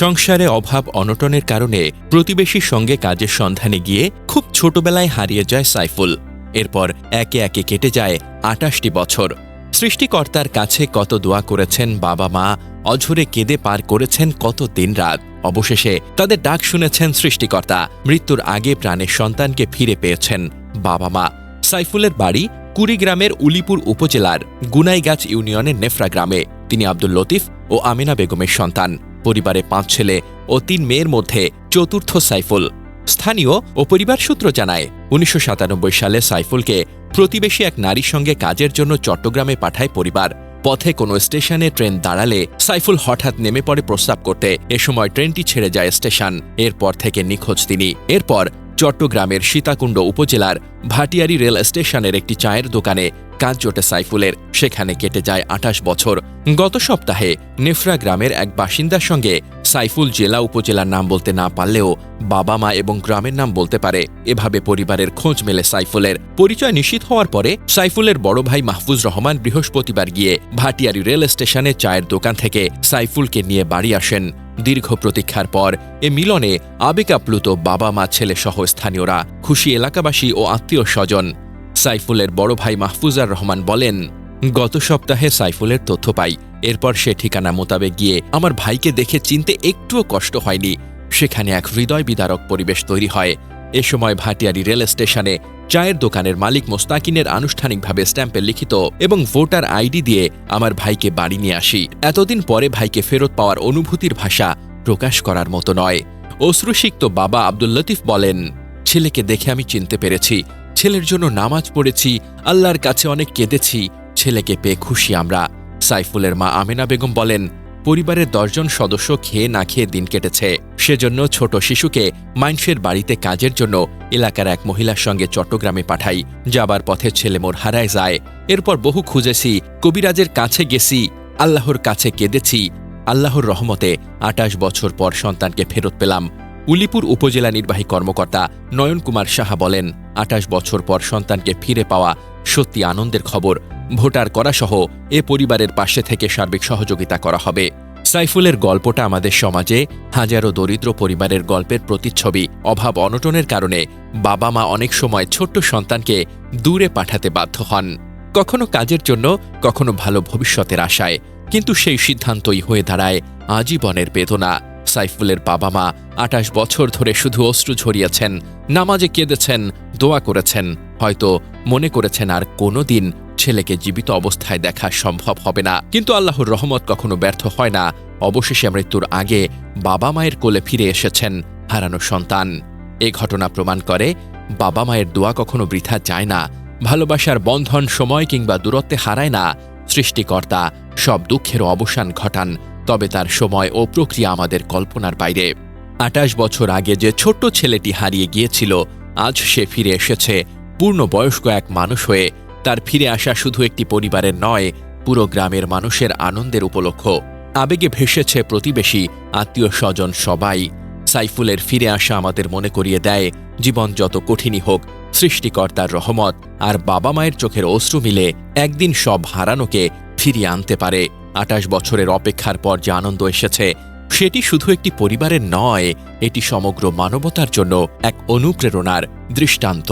সংসারে অভাব অনটনের কারণে প্রতিবেশীর সঙ্গে কাজের সন্ধানে গিয়ে খুব ছোটবেলায় হারিয়ে যায় সাইফুল। এরপর একে একে কেটে যায় আটাশটি বছর। সৃষ্টিকর্তার কাছে কত দোয়া করেছেন বাবা মা, অঝরে কেঁদে পার করেছেন কত দিনরাত অবশেষে তাদের ডাক শুনেছেন সৃষ্টিকর্তা, মৃত্যুর আগে প্রাণের সন্তানকে ফিরে পেয়েছেন বাবা মা। সাইফুলের বাড়ি কুড়িগ্রামের উলিপুর উপজেলার গুনাইগাছ ইউনিয়নের নেফরা গ্রামে। তিনি আব্দুল লতিফ ও আমিনা বেগমের সন্তান। পরিবারে পাঁচ ছেলে ও তিন মেয়ের মধ্যে চতুর্থ সাইফুল। স্থানীয় ও পরিবার সূত্র জানায়, উনিশশো সাতানব্বই সালে সাইফুলকে প্রতিবেশী এক নারীর সঙ্গে কাজের জন্য চট্টগ্রামে পাঠায় পরিবার। পথে কোনো স্টেশনে ট্রেন দাঁড়ালে সাইফুল হঠাৎ নেমে পড়ে প্রস্তাব করতে এ সময় ট্রেনটি ছেড়ে যায় স্টেশন। এরপর থেকে নিখোঁজ তিনি। এরপর চট্টগ্রামের সীতাকুণ্ড উপজেলার ভাটিয়ারি রেল স্টেশনের একটি চায়ের দোকানে কাজ জোটে সাইফুলের। সেখানে কেটে যায় আঠাশ বছর। গত সপ্তাহে নেফরা গ্রামের এক বাসিন্দার সঙ্গে সাইফুল জেলা উপজেলার নাম বলতে না পারলেও বাবা মা এবং গ্রামের নাম বলতে পারে। এভাবে পরিবারের খোঁজ মেলে সাইফুলের। পরিচয় নিশ্চিত হওয়ার পরে সাইফুলের বড় ভাই মাহফুজ রহমান বৃহস্পতিবার গিয়ে ভাটিয়ারি রেল স্টেশনে চায়ের দোকান থেকে সাইফুলকে নিয়ে বাড়ি আসেন। দীর্ঘ প্রতীক্ষার পর এ মিলনে আবেগাপ্লুত বাবা মা ছেলে সহ স্থানীয়রা, খুশি এলাকাবাসী ও আত্মীয় স্বজন সাইফুলের বড় ভাই মাহফুজার রহমান বলেন, গত সপ্তাহে সাইফুলের তথ্য পাই। এরপর সে ঠিকানা মোতাবেক গিয়ে আমার ভাইকে দেখে চিনতে একটুও কষ্ট হয়নি। সেখানে এক হৃদয় বিদারক পরিবেশ তৈরি হয়। এ সময় ভাটিয়ারি রেল স্টেশনে চায়ের দোকানের মালিক মোস্তাকিনের আনুষ্ঠানিকভাবে স্ট্যাম্পে লিখিত এবং ভোটার আইডি দিয়ে আমার ভাইকে বাড়ি নিয়ে আসি। এতদিন পরে ভাইকে ফেরত পাওয়ার অনুভূতির ভাষা প্রকাশ করার মতো নয়। অশ্রুসিক্ত বাবা আব্দুল লতিফ বলেন, ছেলেকে দেখে আমি চিনতে পেরেছি। ছেলের জন্য নামাজ পড়েছি, আল্লাহর কাছে অনেক কেঁদেছি, ছেলেকে পেয়ে খুশি আমরা। সাইফুলের মা আমেনা বেগম বলেন, পরিবারের দশজন সদস্য খেয়ে না খেয়ে দিন কেটেছে। সেজন্য ছোট শিশুকে মাইনসের বাড়িতে কাজের জন্য এলাকার এক মহিলার সঙ্গে চট্টগ্রামে পাঠাই, যাবার পথে ছেলে মোর হারায় যায়। এরপর বহু খুঁজেছি, কবিরাজের কাছে গেছি, আল্লাহর কাছে কেঁদেছি, আল্লাহর রহমতে আটাশ বছর পর সন্তানকে ফেরত পেলাম। উলিপুর উপজেলা নির্বাহী কর্মকর্তা নয়ন কুমার সাহা বলেন আটাশ বছর পর সন্তানকে ফিরে পাওয়া সত্যি আনন্দের খবর। ভোটার করাসহ এ পরিবারের পাশে থেকে সার্বিক সহযোগিতা করা হবে। সাইফুলের গল্পটা আমাদের সমাজে হাজারো দরিদ্র পরিবারের গল্পের প্রতিচ্ছবি। অভাব অনটনের কারণে বাবা মা অনেক সময় ছোট্ট সন্তানকে দূরে পাঠাতে বাধ্য হন। কখনো কাজের জন্য, কখনো ভালো ভবিষ্যতের আশায়। কিন্তু সেই সিদ্ধান্তই হয়ে দাঁড়ায় আজীবনের বেদনা। সাইফুলের বাবা মা আটাশ বছর ধরে শুধু অশ্রু ঝরিয়েছেন, নামাজে কেঁদেছেন, দোয়া করেছেন। হয়তো মনে করেছেন আর কোনো দিন ছেলেকে জীবিত অবস্থায় দেখা সম্ভব হবে না। কিন্তু আল্লাহর রহমত কখনো ব্যর্থ হয় না। অবশেষে মৃত্যুর আগে বাবা মায়ের কোলে ফিরে এসেছেন হারানো সন্তান। এ ঘটনা প্রমাণ করে বাবা মায়ের দোয়া কখনো বৃথা যায় না। ভালোবাসার বন্ধন, সময় কিংবা দূরত্বে হারায় না। সৃষ্টিকর্তা সব দুঃখেরও অবসান ঘটান তবে তার সময় ও প্রক্রিয়া আমাদের কল্পনার বাইরে। আটাশ বছর আগে যে ছোট্ট ছেলেটি হারিয়ে গিয়েছিল, আজ সে ফিরে এসেছে। পূর্ণ বয়স্ক এক মানুষ হয়ে, তার ফিরে আসা শুধু একটি পরিবারের নয়, পুরো গ্রামের মানুষের আনন্দের উপলক্ষ। আবেগে ভেসেছে প্রতিবেশী, আত্মীয় স্বজন সবাই। সাইফুলের ফিরে আসা আমাদের মনে করিয়ে দেয়, জীবন যত কঠিনই হোক, সৃষ্টিকর্তার রহমত আর বাবা মায়ের চোখের অশ্রু মিলে একদিন সব হারানোকে ফিরিয়ে আনতে পারে। আটাশ বছরের অপেক্ষার পর যে আনন্দ এসেছে, সেটি শুধু একটি পরিবারের নয়, এটি সমগ্র মানবতার জন্য এক অনুপ্রেরণার দৃষ্টান্ত।